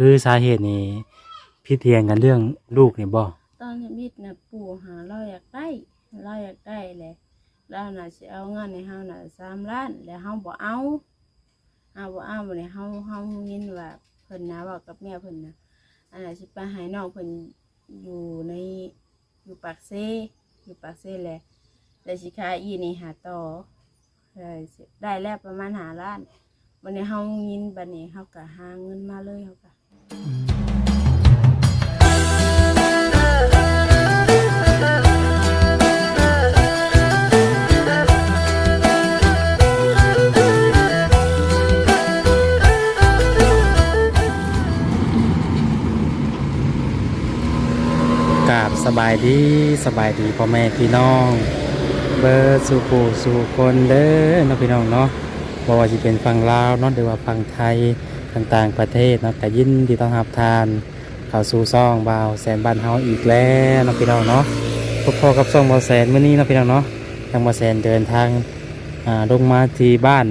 คือสาเหตุนี่พี่เทียงกันเรื่องลูกนี่บ่ตอนนี้มิดนะปู่หาเราอยากได้เราอยากได้แหละเราน่ะสิเอาเงินในเฮาน่ะสามล้านแล้วเฮาบ่เอาเฮาบ่เอาบ่ได้เฮาเฮายินว่าเพิ่นนะเว่ากับแม่เพิ่นนะอันน่ะสิไปให้น้องเพิ่นอยู่ในอยู่ปากเซอยู่ปากเซแหละแล้วสิขายอีนี่หาต่อได้แล้วประมาณหาล้านวันนี้เฮายินบัดนี้เฮาก็หาเงินมาเลยเฮาก็ กราบสบายดีสบายดีพ่อแม่พี่น้อง เบอร์สู่ปู่สู่คนเด้อเนาะพี่น้องเนาะบ่ว่าสิเป็นฝั่งลาวเนาะหรือว่าฝั่งไทย ต่างๆประเทศเนาะก็ยินดีต้อนรับทานเข้าสู่ซ่องบ่าวแสนบ้านเฮาอีกแล้วเนาะพี่น้องเนาะพบพอกับซ่องบ่าวแสนมื้อนี้เนาะพี่น้องเนาะทางบ่าวแสนเดินทางอ่าลงมาที่บ้าน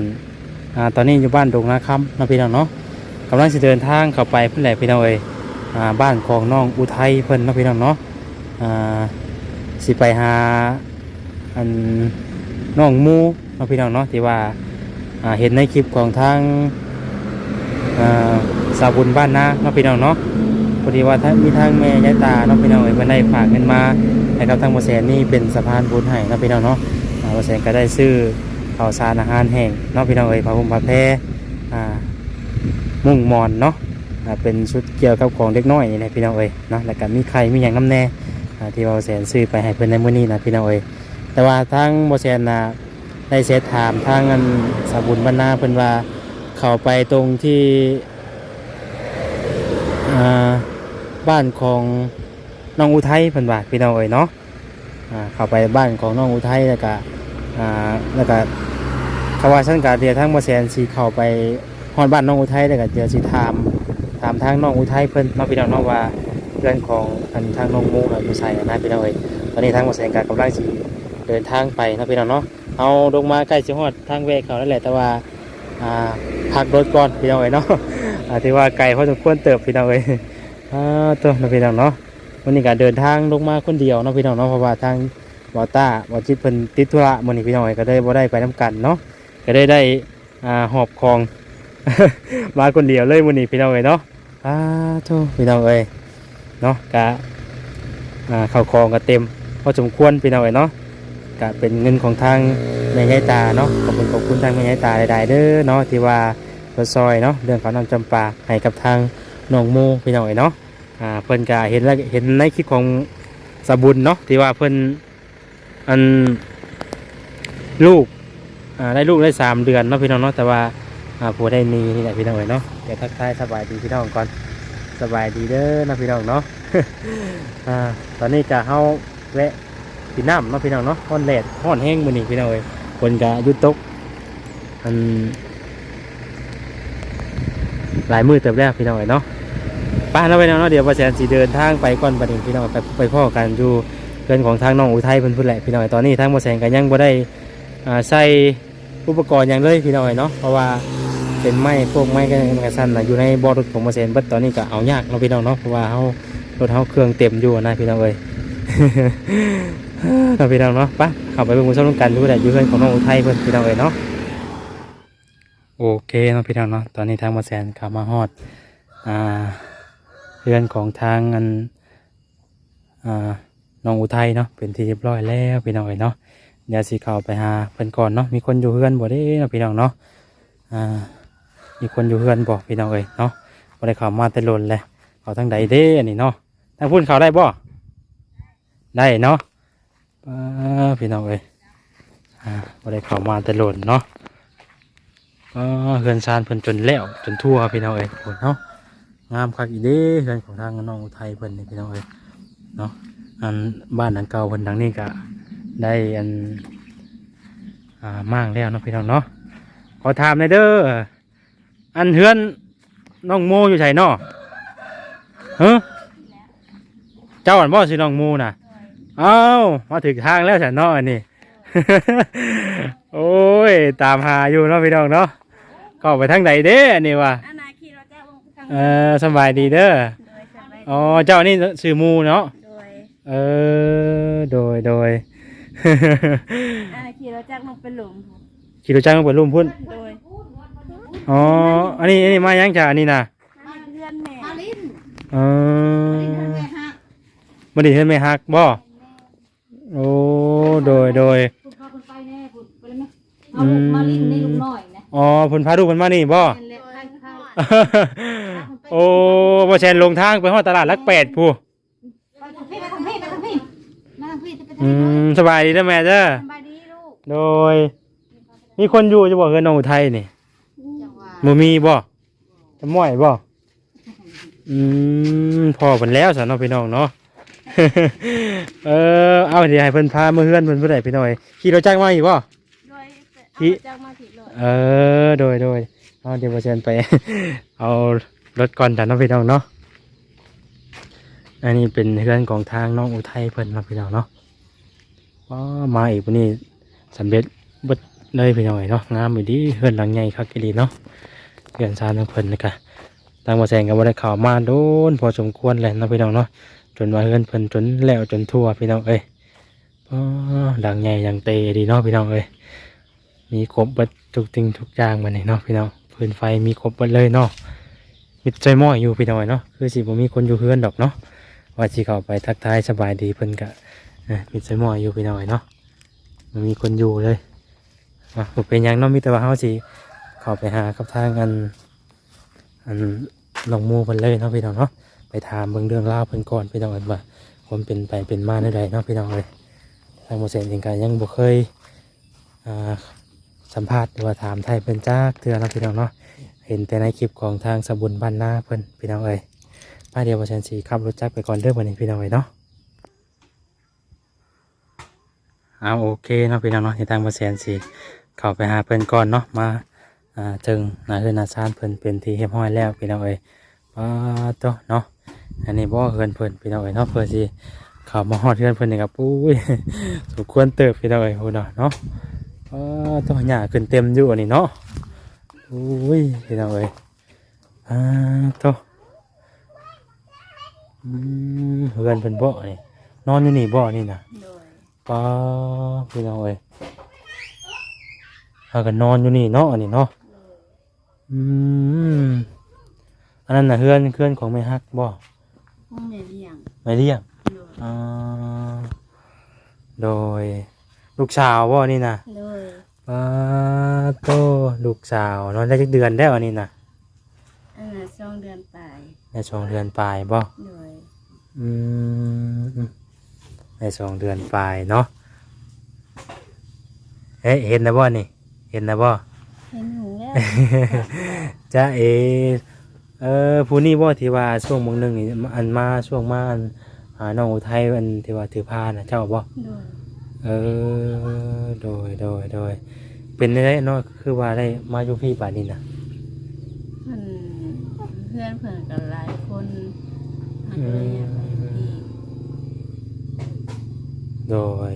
อ่าตอนนี้อยู่บ้านดงนาคำเนาะพี่น้องเนาะกำลังสิเดินทางเข้าไปเพิ่นแหละพี่น้องเอ้ยอ่าบ้านของน้องอุทัยเพิ่นเนาะพี่น้องเนาะอ่าสิไปหาอันน้องมูเนาะพี่น้องเนาะที่ว่าเห็นในคลิปของทาง สาวบุญบ้านนาเนาะพี่น้องเนาะพอดีว่าท่ามีทางแม่ยายตาเนาะพี่น้องเอ้ยเพิ่นได้ฝากเงินมาให้กับทางบ่แสนนี่เป็นสะพานบุญให้เนาะพี่น้องเนาะบ่แสนก็ได้ซื้อข้าวสารอาหารแห้งเนาะพี่น้องเอ้ยผ้าห่มผ้าแพรอ่ามุ้งมอนเนาะเป็นชุดเกี่ยวกับของเด็กน้อยนี่แหละพี่น้องเอ้ยเนาะแล้วก็มีไข่มีหยังน้ำแน่ที่บ่แสนซื้อไปให้เพิ่นในมื้อนี้นะพี่น้องเอ้ยแต่ว่าทางบ่แสนน่ะได้เสร็จถามทางอันสาบุญบรรณาเพิ่นว่า เข้าไปตรงที่บ้านของน้องอุทัยเพิ่นว่าพี่น้องเอ๋ยเนาะเข้าไปบ้านของน้องอุทัยแล้วก็แล้วก็เขาว่าฉันกาเดียทั้งบ่แซนสิเข้าไปฮอดบ้านน้องอุทัยแล้วก็เดียวสิถามถามทางน้องอุทัยเพิ่นเนาพี่น้องเนาะว่าเพื่อนของอันทางน้องมูน่ะอยู่ไสนะพี่น้องเอ๋ยตอนนี้ทางบ่แซนก็กำลังสิเดินทางไปนะพี่น้องเนาะเอาลงมาใกล้สิฮอดทางแวกเขาแล้วแหละแต่ว่าอ่า พักรถก่อนพี่น้องเอ๋ยเนาะอ่าที่ว่าไกลพอสมควรเติบพี่น้องเอ๋ยอ่าตัวน้องพี่น้องเนาะวันนี้ก็เดินทางลงมาคนเดียวเนาะพี่น้องเนาะเพราะว่าทางบอต้าบอจิตเพิ่นติดธุระมื้อนี้พี่น้องเอ้ยก็ได้บ่ได้ไปนํกันเนาะก็ได้ได้อ่าหอบของมาคนเดียวเลยมื้อนี้พี่น้องเอ้ยเนาะอ่าโทพี่น้องเอ้ยเนาะกะอ่าเข้าวของก็เต็มพอสมควรพี่น้องเอ้ยเนาะก็เป็นเงินของทางแม่ยายตาเนาะขอบคุณขอบคุณทางแม่ยายตาหลายๆเด้อเนาะที่ว่า ซอยเนาะเรื่องของน้ำจำปาให้กับทางน้องโมพี่น้องเอ๋ยเนาะอ่าเพิ่นก็เห็นแล้วเห็นในคลิปของสบุญเนาะที่ว่าเพิ่นอันลูกอ่าได้ลูกได้สามเดือนเนาะพี่น้องเนาะแต่ว่าอ่าผัวได้มีนี่แหละพี่น้องเอ๋ยเนาะเดี๋ยวทักทายสบายดีพี่น้องก่อนสบายดีเด้อนะพี่น้องเนาะอ่าตอนนี้ก็เฮาแวะกินน้ำเนาะพี่น้องเนาะฮ้อนแดดฮ้อนแห้งมือนี้พี่น้องเอ๋ยคนก็ยุดตกอัน หลายมือเติบแล้วพี่น้องเอ๋ยเนาะป้าแล้วไปเนาะเดี๋ยวประแสนสีเดินทางไปก่อนประเด็นพี่น้องไปไปพ่อกันอยู่เพื่อนของทางน้องอุทัยเพิ่นพูดแหละพี่น้องตอนนี้ทางประแสนก็ยังบ่ได้ใส่อุปกรณ์อย่างเลยพี่น้องเนาะเพราะว่าเป็นไม้พวกไม้กันกระสันนะอยู่ในบ่อรถของประแสนบิดตอนนี้ก็เอายากเนาพี่น้องเนาะเพราะว่าเฮารถเฮาเครื่องเต็มอยู่นะพี่น้องเอ้ยเนาพี่น้องเนาะไปเข้าไปเบิ่งมุมชมกันดูแหละอยู่เพื่อนของน้องอุทัยเพิ่นพี่น้องเอ้ยเนาะ โอเคเนาะพี่น้องเนาะตอนนี้ทางประแสนขามาฮอดอ่าเพื่อนของทางอันอ่าน้องอุทัยเนาะเป็นที่เรียบร้อยแล้วพี่น้องเอ้ยเนาะเดี๋ยวสิเข้าไปหาเพื่อนก่อนเนาะมีคนอยู่เพื่อนบ่ได้เนาะพี่น้องเนาะอ่ามีคนอยู่เพื่อนบ่พี่น้องเอ้ยเนาะบ่ได้เขามาแต่ลนเลยเขาทางใดเด้อันนี้เนาะทางพุ่นเขาได้บ่ได้เนาะพี่น้องเอ้ยอ่าบ่ได้เขามาแต่ลนเนาะ อเฮือนซานเพิ่นจนแล้วจนทั่วพี่น้องเอ้ยเนาะงามคักอีเด้เพื่อนของทางน้องอุทัยเพิ่นนี่พี่น้องเอ้ยเนาะอันบ้านหลังเก่าเพิ่นหลังนี้ก็ได้อันอ่ามั่งแล้วเนาะพี่น้องเนาะขอถามหน่อยเด้ออันเฮือนน้องโมอยู่ไสเนาะเฮ้เจ้าอันบ่สิน้องโมน่ะเอ้ามาถึงทางแล้วฉันเนาะอันนี้ โอ้ย ตามหาอยู่เนาะพี่น้องเนาะ ก็ไปทางไหนเด้อันนี้วะอันนาขี่รถจ้าลงไปทางเออสบายดีเด้อโดยสบายอ๋อเจ้านี่ชื่อหมูเนาะโดยเออโดยโดยอ่าขี่รถจักรลงไปหลุมขี่รถจักรมาเปิดรุ่มพุ่นโดยอ๋ออันนี้อันนี้มายังจ้ะอันนี้นะมาเพื่อนแม่มาลิ้นเอมาลิ้นอทำไงฮะบ่ได้เห็นแม่ฮักบ่โอ้โดยโดย คุณพ่อคุณไปแน่คุณไปเลยไหมเอาลูกมาลิ้นนี่ลูกน้อยนะ อ๋อเพิ่นพาลูกเพิ่นมานี่บ่เป็นเล็กข้างข้างโอ้บ่แซนลงทางไปฮอดตลาดหลักแปดผู้ไปทางพี่ไปทางพี่ไปทางพี่มาทางพี่จะไปทางอืพี่มสบายดีเด้อแม่เด้อสบายดีลูกโดย มีคนอยู่จะบอกเฮือนน้องอุทัยนี่จังหวะบ่มีบ่จะม่อยบ่อืมพอเพิ่นแล้วซะเนาะพี่น้องเนาะ เออเอาเดี๋ยวให้เพิ่นพามาเฮือนเพิ่นผู้ใดพี่น้อยขี่รถจักรมาอีกบ่ โดยพี่เอาจักรมาผิด เออโดยโดยเอาเดี๋ยวบ่เชิญไป เอารถก่อนจ้ะเนาะพี่น้องเนาะอันนี้เป็นเฮือนของทางน้องอุทัยเพิ่นเนาะพี่น้องเนาะว้ามาอีกวันนี้สำเร็จเบิดเลยพี่น้อยเนาะงามอยู่ดีเฮือนหลังใหญ่คักอีหลีเนาะเฮือนซานของเพิ่นนะคะทางบ่แซงก็บ่ได้ข้าวมาโดนพอสมควรแหละเนาะพี่น้องเนาะจนว่าเฮือนเพิ่นจนแล้วจนทั่วพี่น้องเอ้ยอ๋หลังใหญ่หลังเตดีเนาะพี่น้องเอ้ย มีครบเบิดทุกสิ่งทุกอย่างมาเนี่ยเนาะพี่น้องพื้นไฟมีครบเบิดเลยเนาะมีใจม้อยอยู่พี่น้อยเนาะคือสิบ่มีคนอยู่เฮือนดอกเนาะว่าสิเข้าไปทักทายสบายดีเพิ่นก็เอ้อมีใจม้อยอยู่พี่น้อยเนาะมันมีคนอยู่เลยอะเป็นยังเนาะมีแต่ว่าเฮาสิเข้าไปหากับทางอันอันลงมู่เพิ่นเลยเนาะพี่น้องเนาะไปถามเบิ่งเรื่องราวเพิ่นก่อนพี่น้องว่าความเป็นไปเป็นมาในใดเนาะพี่น้องเลยทางบ่เซ็นเองก็ยังบ่เคยอ่า สัมภาษณ์หรือว่าถามไทยเพิ่นจ้าเทือเนาพี่น้องเนาะเห็นแต่ในคลิปของทางสบุญบ้านนาเพิ่นพี่น้องเอ้ยมาเดียวประชันสีขับรถจักรไปก่อนเด้อวันนี้พี่น้องเอ้ยเนาะเอาโอเคเนาะพี่น้องเนาะในทางประชันสีเข้าไปหาเพิ่นก่อนเนาะมาอ่าถึงนาเฮือนนาซานเพิ่นเป็นที่เรียบร้อยแล้วพี่น้องเอ้ยป้าโตเนาะอันนี้บ่เฮือนเพิ่นพี่น้องเอ้ยเนาะเพื่อสิเข้ามาฮอดเฮือนเพิ่นนี่ครับปุ้ยสมควรเติบพี่น้องเอ้ยโหเนาะเนาะ ตัวหญ้าขึ้นเต็มอยู่อันนี้เนาะอุ้ยพี่น้องเอ้ยอ่าตัวอืมเฮือนเป็นบ่อนี่นอนอยู่นี่บ่อนี่นะโดยป้าพี่น้องเอ้ยพากันนอนอยู่นี่เนาะอันนี้เนาะโดยอืมอันนั้นน่ะเฮือนเฮือนของแม่ฮักบ่ห้องแม่เลี้ยงไม่เลี้ยงโดยอ่าโดย ลูกสาวบ่นี่นะโดยป้าโตลูกสาวนอนได้จักเดือนแล้วอันนี้นะอันน่ะสองเดือนไปในสองเดือนปลายบ่โดยอืมในสองเดือนปลายเนาะเฮ้ยเห็นนะบ่นี่ เห็นนะบ่ เห็นหูแล้ว จ้าเอ เออผู้นี้บ่ที่ว่าช่วงเบางหนึงนี่อันมาช่วงมาอันหาน้องอุทัยอันที่ว่าถือผ้านะเจ้าบ่โดย เออโดยโดยโดยเป็นได้เนาะคือว่าได้มาอยู่พี่ป่านนี้นะเพิ่นเพื่อนเพิ่นกันหลายคนหันเลยอยากไปดีโดย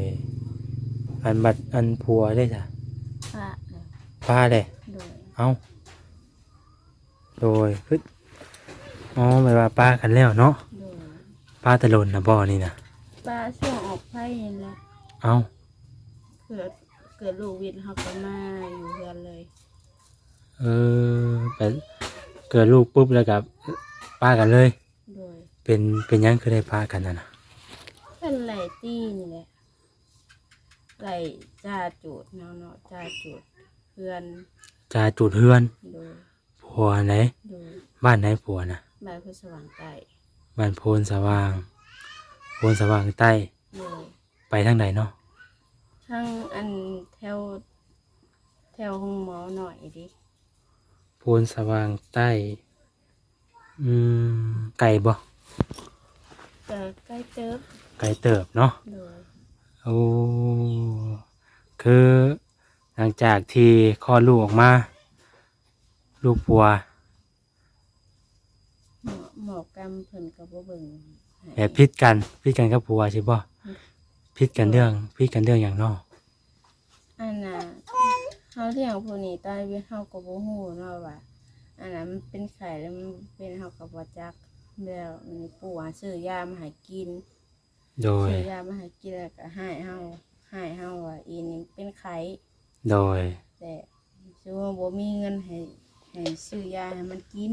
อันบัดอันผัวได้จ้ะพระเลยป้าเลยโดยเอาโดยคืออ๋อหมายว่าป้ากันแล้วเนาะโดยป้าตะลนนะบ่อนี่นะป้าช่วงออกไพ่นี่แหละ เอาเกิดเกิดลูกวิทย์เขาก็มาอยู่เพื่อนเลย เออเป็นเกิดลูกปุ๊บแล้วกับป้ากันเลย โดยเป็นเป็นหยังคือได้ป้ากันนะนะเป็นไหลตี้นี่แหละไหลจ้าจูดเนาะเนาะจ้าจูดเพื่อนจ่าจุดเฮือนโดยผัวไหนโดยบ้านไหนผัวนะบายพุทธสว่างใต้บ้านโพนสว่างโพนสว่างใต้โดย ไปทางไหนเนาะทั้งอันแถวแถวห้องหมอหน่อยดิโพนสว่างใต้อืมไก่บ่ก็ใกล้เติบไก่เติบเนาะโดยโอ้คือหลังจากที่คลอดลูกออกมา ลูกปัวหมอหมอกรรมเพิ่นกับบ่เบิ่งให้แอบพิดกันพิดกันกับปัวใช่ป่ะ พิดกันเรื่องพิดกันเรื่องอย่างเนอกอันน่ะเฮาเลี้ยงผู้นี้ตายเวียนเฮาก็บ่ฮู้เนาะว่าออันนั้นมันเป็นไข่แล้วมันเป็นเฮากับบ่จักแล้วมันปู่ว่าซื้อยามาให้กินโดยซื้อยามาให้กินแล้วก็ให้เฮาให้เฮาว่าอีนี่เป็นไข้โดยแต่ชื่อว่าบ่มีเงินให้ให้ซื้อยาให้มันกิน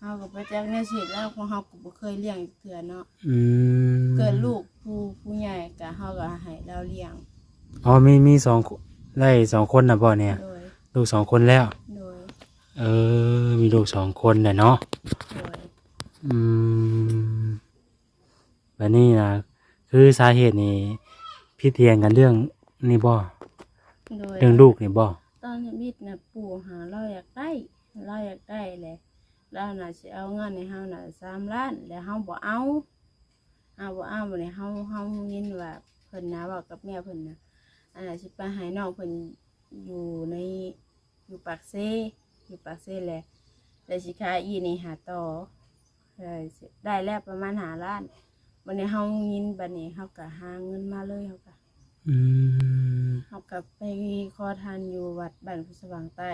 เฮาก็บ่จักแนวสิแล้วของเฮาก็บ่เคยเลี้ยงเทื่อเนาะอืมเกิดลูกผู้ผู้ใหญ่ก็เฮาก็ให้เราเลี้ยงอ๋อมีมีสองคนได้สองคนนะบ่เนี่ย โดยลูกสองคนแล้ว โดยเออ มีลูกสองคนแหละเนาะโดยอืมแบบนี้นะคือสาเหตุนี่พี่เทียงกันเรื่องนี่บ่โดยเรื่องลูกนี่บ่ตอนนี้มิดน่ะปู่หาเราอยากได้เราอยากได้แหละ เราน่ะสิเอาเงินในเฮาน่ะ3ล้านแล้วเฮาบ่เอาเฮาบ่เอาบัดนี้เฮาเฮายินว่าเพิ่นนะเว้ากับแม่เพิ่นน่ะอันน่ะสิไปให้น้องเพิ่นอยู่ในอยู่ปากเซอยู่ปากเซแหละแล้วสิขายอีนี่หาต่อแล้วสิได้แล้วประมาณ5ล้านวันนี้เฮายินบัดนี้เฮาก็หาเงินมาเลยเฮาก็อืมเขากับไปขอทานอยู่วัดบ้านพุสว่างใต้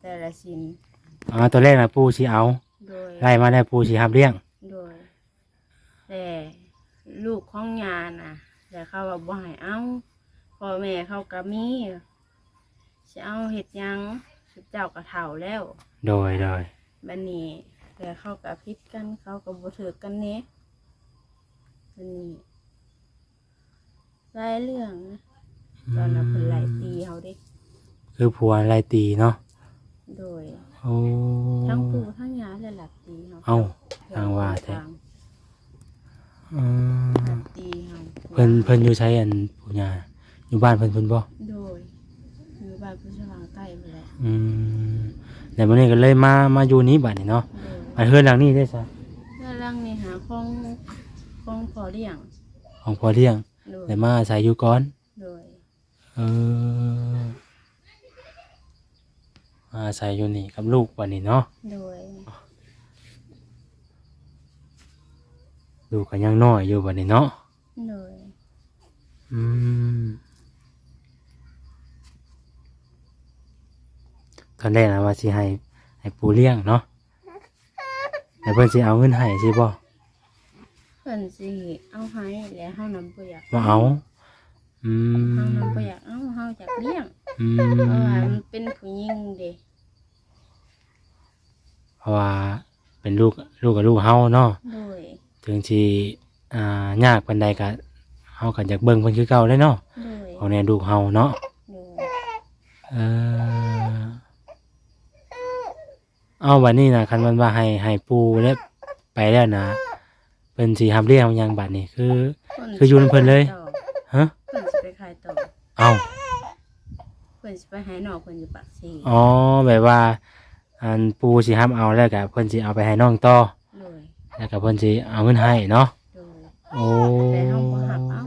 แต่ละสิน อ๋อตัวแรกนะปูชีเอาโดยไล่มาได้ปูชีฮับเลี้ยง โดย แต่ลูกของยาน่ะ แต่เขาว่าบ่ให้เอาพ่อแม่เขาก็มีสิเอาเห็ดหยังเจ้าก็เฒ่าแล้วโดยโดยบัดนี้แต่เขาก็พิดกันเขาก็บ่ถือกันเน่บัดนี้หลายเรื่องนะตอนนั้นเพิ่นไล่ตีเขาเด้คือผัวไล่ตีเนาะโดย โอ้ ทั้งปู่ทั้งยาเลยหลับตีเขาเอ้าทางว่าแท้ อืมหลับตีเขาเพิ่นเพิ่นอยู่ใช้อันปุญญาอยู่บ้านเพิ่นเพิ่นบ่โดยอยู่บ้านพุสว่างใต้ไปแหละอืมแต่มื้อนี้ก็เลยมามาอยู่นี้บัดนี้เนาะโดยอันเฮือนหลังนี้ได้ซะเพื่อร่างนี่หาของของพอเลี้ยงของพ่อเลี้ยงโดยแต่มาอาศัยอยู่ก่อนโดย เออมาอา ศัยอยู่นี่กับลูกบัดนี้เนาะโดยลูกก็ยังน้อยอยู่บัดนี้เนาะโดยอืมตอนแรกนะว่าสิให้ให้ปูเลี้ยงเนาะแต่เพิ่นสิเอาเงินให้สิบ่เพิ่นสิเอาให้แล้วเฮานำบ่อยากบ่เอาอืมเฮานำบ่อยากเอาเฮาอยากเลี้ยงอืเพราะว่ามมันเป็นผู้หญิงเด้ เพราะว่าเป็นลูกลูกกับลูกเฮาเนาะโดยถึงสิอ่ายากปานใดก็เฮาก็อยากเบิ่งเพิ่นคือเก่าเลยเนาะโดยเอาแน่ลูกเฮาเนาะโดยเออเอาบัดนี้นะคันมันว่าให้ให้ปูแล้วไปแล้วนะเพิ่นสิรับเลี้ยงยังบัดนี้คือ คืออยู่นำเพิ่นเลย ฮะ เพิ่นสิไปขายต่อเอา เพิ่นสิไปให้น้องเพิ่นอยู่ปากซี อ๋อแบบว่า อันปูสิรับเอาแล้วก็เพิ่นสิเอาไปให้น้องต่อโดยแล้วก็เพิ่นสิเอาเงินให้เนาะโดย โอ้แต่เฮาบ่รับเอา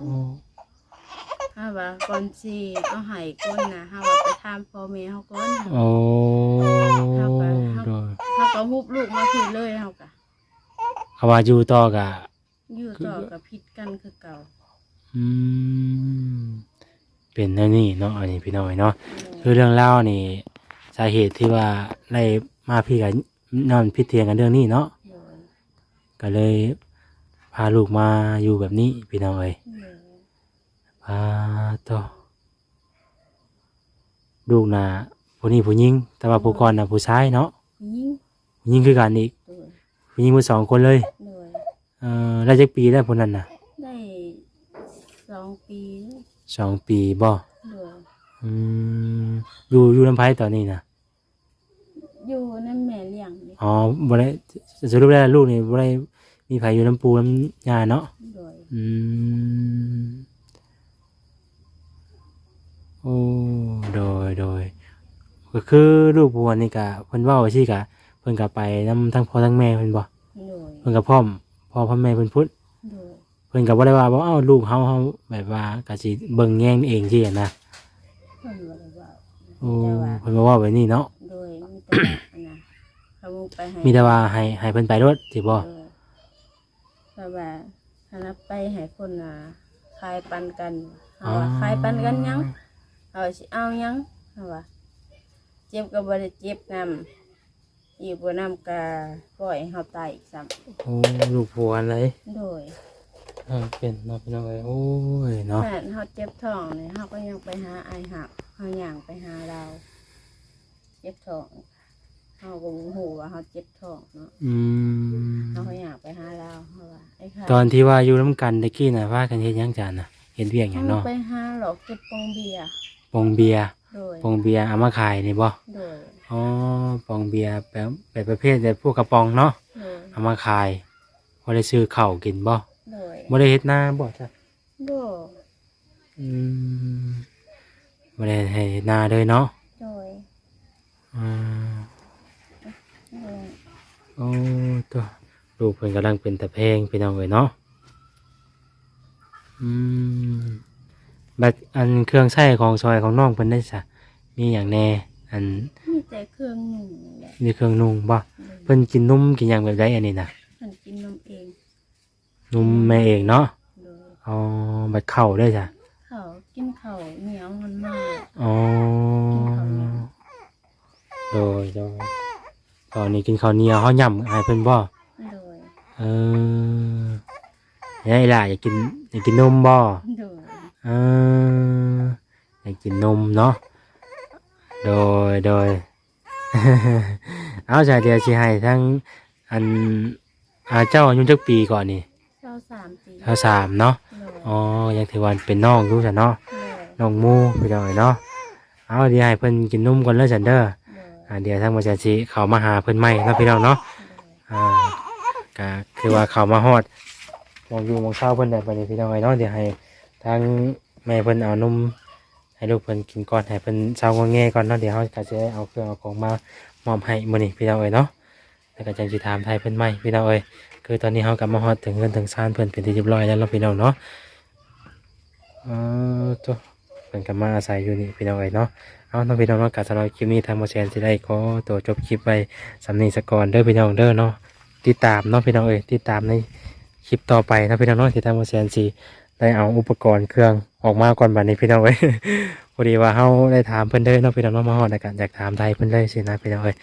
ถ้าว่าก่อนสิเอาให้ก่อนนะเฮาว่าไปถามพ่อแม่เฮาก่อน โอ้เฮาก็โดยเฮาก็ฮุบลูกมาพี่เลยเฮาก็เขาว่าอยู่ต่อก็อยู่ต่อกับผิดกันคือเก่าอืมเป็นแนวนี้เนาะอันนี้พี่น้อยเนาะ คือเรื่องเล่าวนี่ สาเหตุที่ว่าได้มาพี่กับนอนพิดเทียงกันเรื่องนี้เนาะโดยก็เลยพาลูกมาอยู่แบบนี้พี่น้อยโดยพาต่อลูกนะผู้นี้ผู้หญิงแต่ว่าผู้ก่อนนะผู้ชายเนาะยิงผู้หญิงคือกันอีกโดยผู้หญิงผู้สองคนเลยโดยเอ่อได้จักปีแล้วผู้นั้นน่ะได้สองปีสองปีบ่โดยอืมอยู่อยู่ลำไผ่ตอนนี้นะ อยู่นั่นแม่เลี้ยงนี่อ๋อบ่ได้สรุปแล้วลูกนี่บ่ได้มีไผอยู่น้ำปูน้ำยาเนาะโดยอืมโอ้โดยโดยก็คือลูกบัวนี่กะเพิ่นเว้าสิกะเพิ่นกะไปนำทั้งพ่อทั้งแม่เพิ่นบ่โดยเพิ่นกะพร้อมพ่อพ่อแม่เพิ่นพุทธโดยเพิ่นกะบ่ได้ว่าบ่เอ้าลูกเฮาเฮาแบบว่ากะสิเบิ่งแย่งเองสิอะนะเพิ่นบ่ได้ว่าโอ้แต่ว่าเพิ่นบ่เว้าแบบนี้เนาะโดยมีแต่ว่าอั นน่ะเขาไปให้มีแต่ว่าให้ให้เพิ่นไปรถสิบ่โดยเพราะว่าถ้านับไปให้คนน่ะคายปันกันเอาว่าคายปันกันหยังเอาสิเอาหยังเอาว่าเจ็บก็บ่ได้เจ็บนอีกบ่นำกาปล่อยให้เฮาตายอีกซ้ำโอ้ลูกผัวอะไรโดยเออเป็นเนาะพี่น้องเอ้ยโอ้ยเนาะขนาดเฮาเจ็บท้องนี่เฮาก็ยังไปหาไอายหักเฮาย่างไปหาเรา เจ็บท้อง เฮาก็บ่ฮู้ว่าเฮาเจ็บท้องเนาะอืมเฮาก็ย่างไปหาเราเฮาว่าไอ้ค่ะตอนที่ว่าอยู่น้ำกันตะกี้น่ะว่ากันเฮ็ดหยังจานน่ะเฮ็ดเวียกหยังเฮาเนาะไปหาหลอกเก็บปองเบียร์ปองเบียร์โดยปองเบียร์เอามาขายนี่บ่โดยอ๋อปองเบียร์แบบแบบประเภทแบบพวกกระป๋องเนาะโดยเอามาขายบ่ได้ซื้อข้าวกินบ่โดยบ่ได้เฮ็ดนาบ่จ้ะโดยอืมบ่ได้ให้เฮ็ดนาเลยเนาะ โดย อ่า โดย โอ้ ตัวลูกเพิ่นกำลังเป็นตะเพงพี่น้องเอ้ยเนาะอืมบัดอันเครื่องใช้ของซอยของน้องเพิ่นได้ซะมีหยังแน่ อันมีแต่เครื่องหนึ่งแหละมีเครื่องนุ่งบ่โดยเพิ่นกินนมกินหยังแบบใดอันนี้น่ะมันกินนมเองนมแม่เองเนาะโดยอ๋อบัดข้าวได้จ้ะเขากินเขาวเหนียวมันมากอ๋อโดยโดย ตอนนี้กินข้าวเหนียวเฮาย่ำให้เพิ่นบ่โดยเออไอ้ล่ะอยากกินอยากกินนมบ่โดยเอออยากกินนมเนาะโดยโดย เอาจ้ะเดี๋ยวสิให้ทั้งอันอาเจ้าอายุจักปีก่อนนี่เช้าสามปีเท่าสามเนาะโดยอ๋อยังถือว่าเป็นน้องอยู่จ้ะเนาะ โดย น้องหมูไปหน่อยเนาะ เอาเดี๋ยวให้เพิ่นกินนมก่อนเลยจันเด้อโดย อ่าเดี๋ยวทั้งมาจันสิเขามาหาเพิ่นใหม่เนาะพี่น้องเนาะอ่าก็คือว่าเขามาฮอดมองอยู่มองเช้าเพิ่นได้ไปเลยพี่น้องไอ้เนาะเดี๋ยวให้ทางแม่เพิ่นเอานมให้ลูกเพิ่นกินก่อนให้เพิ่นเช้างอแงก่อนเนาะเดี๋ยวเฮาก็จะได้เอาเครื่องเอาของมามอบให้มื้อนี้พี่น้องเอ้ยเนาะแล้วก็จังสิถามไทยเพิ่นใหม่พี่น้องเอ้ยคือตอนนี้เฮากลับมาฮอดถึงเงินถึงซานเพิ่นเป็นที่เรียบร้อยแล้วเนาะพี่น้องเนาะเออตัวเพิ่นก็มาอาศัยอยู่นี่พี่น้องเอ้ยเนาะ เอาเนาะพี่น้องเนาะก็สำหรับคลิปนี้ทางบ่แซนสิได้ขอตัวจบคลิปไว้สำนี้ซะก่อนเด้อพี่น้องเด้อเนาะติดตามเนาะพี่น้องเอ้ยติดตามในคลิปต่อไปนะพี่น้องเนาะที่ทางโมเซนซีได้เอาอุปกรณ์เครื่องออกมาก่อนบัดนี้พี่น้องเอ้ยพอดีว่าเฮาได้ถามเพิ่นเด้อเนาะพี่น้องเนาะมาฮอดแล้วกันอยากถามไทยเพิ่นเลยสินะพี่น้องเอ้ย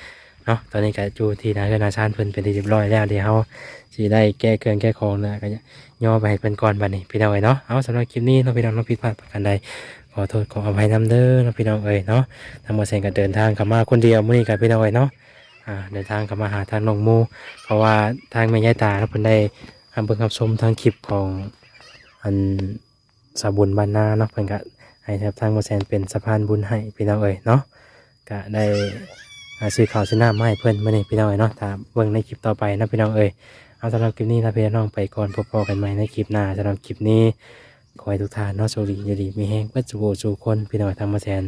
เนาะตอนนี้ก็อยู่ที่นาเรือนนาชานเพิ่นเป็นที่เรียบร้อยแล้วเดี๋ยวเฮาสิได้แก้เครื่องแก้ของนะก็ย่อไปให้เพิ่นก่อนบัดนี้พี่น้องเอ้ยเนาะเอาสำหรับคลิปนี้เนาะพี่น้องเนาะผิดพลาดประการใด ขอโทษขออภัยนำเด้อนาะพี่น้องเอ้ยเนาะทางโมเซนก็เดินทางกลับมาคนเดียวมื้อนี้กับพี่น้องเอ้ยเนาะอ่าเดินทางกลับมาหาทางน้องมูเพราะว่าทางแม่ยายตาเพิ่นได้ทำเพิ่งรับชมทางคลิปของอันสาบุญบานนาเนาะเพิ่นก็ให้ทางโมแซนเป็นสะพานบุญให้พี่น้องเอ๋ยเนาะก็ได้ซื้อข้าวซื้อน้ำมาให้เพิ่นมื้อนี้พี่น้องเอ๋ยเนาะถ้าเบิ่งในคลิปต่อไปนะพี่น้องเอ๋ยเอาสำหรับคลิปนี้ถ้าพี่น้องไปก่อนพบกันใหม่ในคลิปหน้าสำหรับคลิปนี้ ขอให้ทุกท่านนาะโชคดีอย่ดีมีแห้งปัจจุบันสู่คนพี่น้องทางโมแทน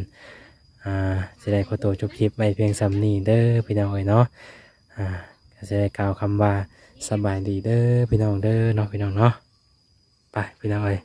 อ่าจะได้ขอตัวจบคลิปไปเพียงสำนีเด้อพี่น้องเอ๋ยเนาะอ่าก็จะได้กล่าวคำว่าสบายดีเด้อพี่น้องเด้อเนาะพี่น้องเนาะไปพี่น้องเอ้ย